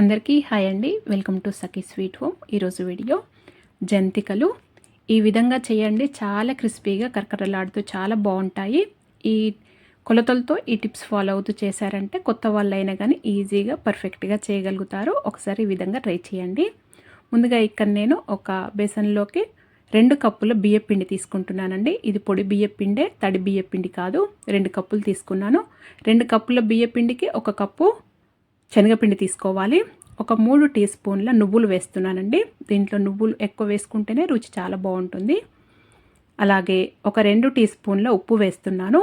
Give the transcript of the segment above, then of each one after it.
అందరికీ హాయ్ అండి. Welcome to Sakhi sweet home. ఈరోజు వీడియో జంతికలు. ఈ విధంగా చేయండి. చాలా క్రిస్పీగా కరకరలాడుతూ చాలా బాగుంటాయి. ఈ కొలతలతో ఈ టిప్స్ ఫాలో అవుతూ చేశారంటే కొత్త వాళ్ళైనా కానీ ఈజీగా పర్ఫెక్ట్గా చేయగలుగుతారు. ఒకసారి ఈ విధంగా ట్రై చేయండి. ముందుగా ఇక్కడ నేను ఒక బేసన్లోకి రెండు కప్పుల బియ్యపిండి తీసుకుంటున్నానండి. ఇది పొడి బియ్యపిండే తడి బియ్యపిండి కాదు. రెండు కప్పులు తీసుకున్నాను. రెండు కప్పుల బియ్యపిండికి ఒక కప్పు శనగపిండి తీసుకోవాలి. ఒక మూడు టీ స్పూన్ల నువ్వులు వేస్తున్నానండి. దీంట్లో నువ్వులు ఎక్కువ వేసుకుంటేనే రుచి చాలా బాగుంటుంది. అలాగే ఒక రెండు టీ స్పూన్ల ఉప్పు వేస్తున్నాను.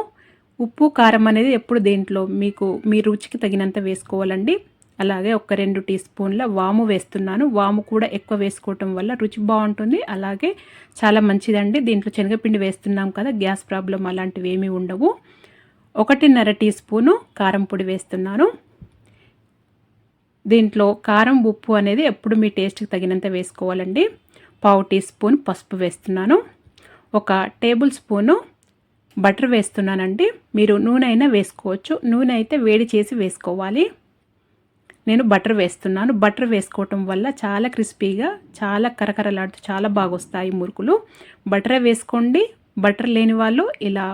ఉప్పు కారం అనేది ఎప్పుడు దీంట్లో మీకు మీ రుచికి తగినంత వేసుకోవాలండి. అలాగే ఒక రెండు టీ స్పూన్ల వాము వేస్తున్నాను. వాము కూడా ఎక్కువ వేసుకోవటం వల్ల రుచి బాగుంటుంది. అలాగే చాలా మంచిదండి. దీంట్లో శనగపిండి వేస్తున్నాం కదా గ్యాస్ ప్రాబ్లం అలాంటివి ఏమీ ఉండవు. ఒకటిన్నర టీ స్పూను కారం పొడి వేస్తున్నాను. దీంట్లో కారం ఉప్పు అనేది ఎప్పుడు మీ టేస్ట్కి తగినంత వేసుకోవాలండి. పావు టీ స్పూన్ పసుపు వేస్తున్నాను. ఒక టేబుల్ స్పూను బటర్ వేస్తున్నానండి. మీరు నూనె అయినా వేసుకోవచ్చు. నూనె అయితే వేడి చేసి వేసుకోవాలి. నేను బటర్ వేస్తున్నాను. బటర్ వేసుకోవటం వల్ల చాలా క్రిస్పీగా చాలా కరకరలాడుతూ చాలా బాగా వస్తాయి మురుకులు. బటరే వేసుకోండి. బటర్ లేని వాళ్ళు ఇలా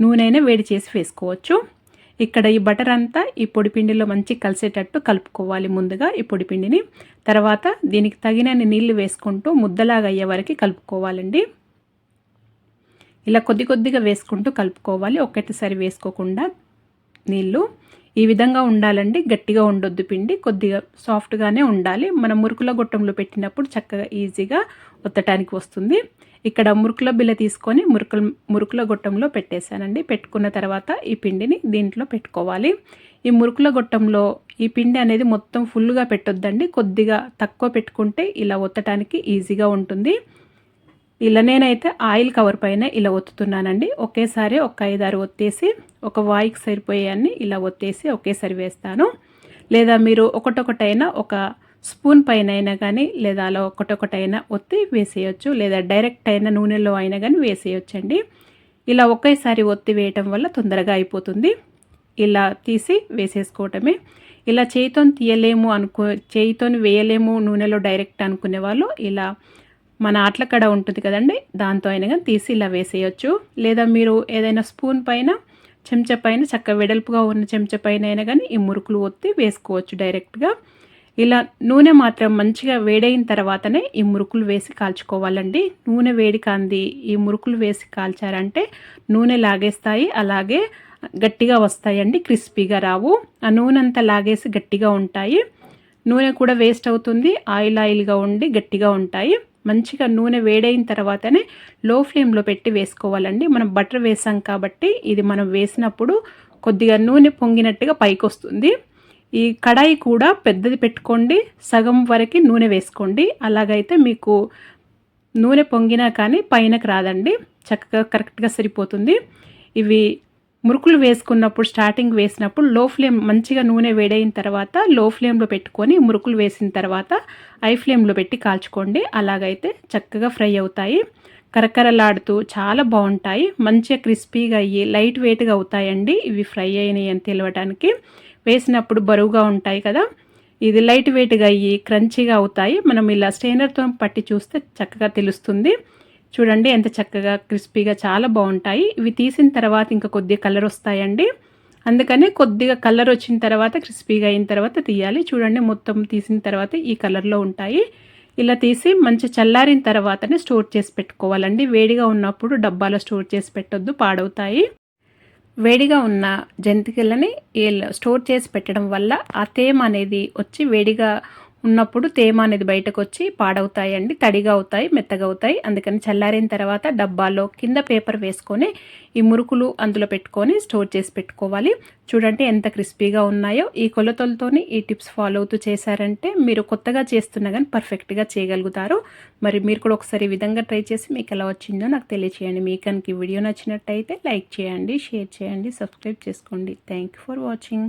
నూనె అయినా వేడి చేసి వేసుకోవచ్చు. ఇక్కడ ఈ బటర్ అంతా ఈ పొడిపిండిలో మంచి కలిసేటట్టు కలుపుకోవాలి ముందుగా ఈ పొడిపిండిని తర్వాత దీనికి తగినన్ని నీళ్ళు వేసుకుంటూ ముద్దలాగా అయ్యే వరకు కలుపుకోవాలండి. ఇలా కొద్ది కొద్దిగా వేసుకుంటూ కలుపుకోవాలి. ఒకటిసారి వేసుకోకుండా నీళ్ళు ఈ విధంగా ఉండాలండి. గట్టిగా ఉండొద్దు పిండి. కొద్దిగా సాఫ్ట్గానే ఉండాలి. మనం మురుకుల గొట్టంలో పెట్టినప్పుడు చక్కగా ఈజీగా ఒత్తటానికి వస్తుంది. ఇక్కడ మురుకుల బిల్ల తీసుకొని మురుకుల మురుకుల గొట్టంలో పెట్టేశానండి. పెట్టుకున్న తర్వాత ఈ పిండిని దీంట్లో పెట్టుకోవాలి. ఈ మురుకుల గొట్టంలో ఈ పిండి అనేది మొత్తం ఫుల్గా పెట్టొద్దండి. కొద్దిగా తక్కువ పెట్టుకుంటే ఇలా ఒత్తటానికి ఈజీగా ఉంటుంది. ఇలా నేనైతే ఆయిల్ కవర్ పైన ఇలా ఒత్తుతున్నానండి. ఒకేసారి ఒక ఐదారు ఒత్తేసి ఒక వాయికి సరిపోయాన్ని ఇలా ఒత్తేసి ఒకేసారి వేస్తాను. లేదా మీరు ఒకటొకటైనా ఒక స్పూన్ పైన అయినా కానీ లేదా అలా ఒకటొకటైనా ఒత్తి వేసేయచ్చు లేదా డైరెక్ట్ అయినా నూనెలో అయినా కానీ వేసేయచ్చండి. ఇలా ఒకేసారి ఒత్తి వేయటం వల్ల తొందరగా అయిపోతుంది. ఇలా తీసి వేసేసుకోవటమే. ఇలా చేయితో తీయలేము అనుకో చేయితో వేయలేము నూనెలో డైరెక్ట్ అనుకునే వాళ్ళు ఇలా మన ఆట్ల కడ ఉంటుంది కదండి దాంతో అయినా కానీ తీసి ఇలా వేసేయచ్చు. లేదా మీరు ఏదైనా స్పూన్ పైన చెంచా పైన చక్క వెడల్పుగా ఉన్న చెంచా పైన అయినా కానీ ఈ మురుకులు ఒత్తి వేసుకోవచ్చు డైరెక్ట్గా. ఇలా నూనె మాత్రం మంచిగా వేడైన తర్వాతనే ఈ మురుకులు వేసి కాల్చుకోవాలండి. నూనె వేడి కాంది ఈ మురుకులు వేసి కాల్చారంటే నూనె లాగేస్తాయి అలాగే గట్టిగా వస్తాయండి క్రిస్పీగా రావు. ఆ నూనె అంతా లాగేసి గట్టిగా ఉంటాయి. నూనె కూడా వేస్ట్ అవుతుంది ఆయిల్ ఆయిల్గా ఉండి గట్టిగా ఉంటాయి. మంచిగా నూనె వేడైన తర్వాతనే లో ఫ్లేమ్లో పెట్టి వేసుకోవాలండి. మనం బటర్ వేసాం కాబట్టి ఇది మనం వేసినప్పుడు కొద్దిగా నూనె పొంగినట్టుగా పైకి వస్తుంది ఈ కడాయి కూడా పెద్దది పెట్టుకోండి సగం వరకు నూనె వేసుకోండి. అలాగైతే మీకు నూనె పొంగినా కానీ పైనకు రాదండి చక్కగా కరెక్ట్గా సరిపోతుంది. ఇవి మురుకులు వేసుకున్నప్పుడు స్టార్టింగ్ వేసినప్పుడు లో ఫ్లేమ్ మంచిగా నూనె వేడైన తర్వాత లో ఫ్లేమ్లో పెట్టుకొని మురుకులు వేసిన తర్వాత ఐ ఫ్లేమ్లో పెట్టి కాల్చుకోండి. అలాగైతే చక్కగా ఫ్రై అవుతాయి. కరకరలాడుతూ చాలా బాగుంటాయి. మంచిగా క్రిస్పీగా అయ్యి లైట్ వెయిట్గా అవుతాయండి. ఇవి ఫ్రై అయినాయి అని తెలియటానికి వేసినప్పుడు బరువుగా ఉంటాయి కదా? ఇది లైట్ వెయిట్గా అయ్యి క్రంచీగా అవుతాయి. మనం ఇలా స్టెయినర్తో పట్టి చూస్తే చక్కగా తెలుస్తుంది. చూడండి ఎంత చక్కగా క్రిస్పీగా చాలా బాగుంటాయి. ఇవి తీసిన తర్వాత ఇంకా కొద్దిగా కలర్ వస్తాయండి. అందుకని కొద్దిగా కలర్ వచ్చిన తర్వాత క్రిస్పీగా అయిన తర్వాత తీయాలి. చూడండి మొత్తం తీసిన తర్వాత ఈ కలర్లో ఉంటాయి. ఇలా తీసి మంచి చల్లారిన తర్వాతనే స్టోర్ చేసి పెట్టుకోవాలండి. వేడిగా ఉన్నప్పుడు డబ్బాలో స్టోర్ చేసి పెట్టొద్దు పాడవుతాయి. వేడిగా ఉన్న జంతికలని స్టోర్ చేసి పెట్టడం వల్ల ఆ తేమ అనేది వచ్చి వేడిగా ఉన్నప్పుడు తేమ అనేది బయటకు వచ్చి పాడవుతాయండి తడిగా అవుతాయి మెత్తగా అవుతాయి అందుకని చల్లారిన తర్వాత డబ్బాలో కింద పేపర్ వేసుకొని ఈ మురుకులు అందులో పెట్టుకొని స్టోర్ చేసి పెట్టుకోవాలి. చూడండి ఎంత క్రిస్పీగా ఉన్నాయో. ఈ కొలతలతోని ఈ టిప్స్ ఫాలో అవుతూ చేశారంటే మీరు కొత్తగా చేస్తున్నా కానీ పర్ఫెక్ట్గా చేయగలుగుతారు. మరి మీరు కూడా ఒకసారి ఈ విధంగా ట్రై చేసి మీకు ఎలా వచ్చిందో నాకు తెలియచేయండి. మీకు కనుక వీడియో నచ్చినట్టయితే లైక్ చేయండి షేర్ చేయండి సబ్స్క్రైబ్ చేసుకోండి. Thank for watching.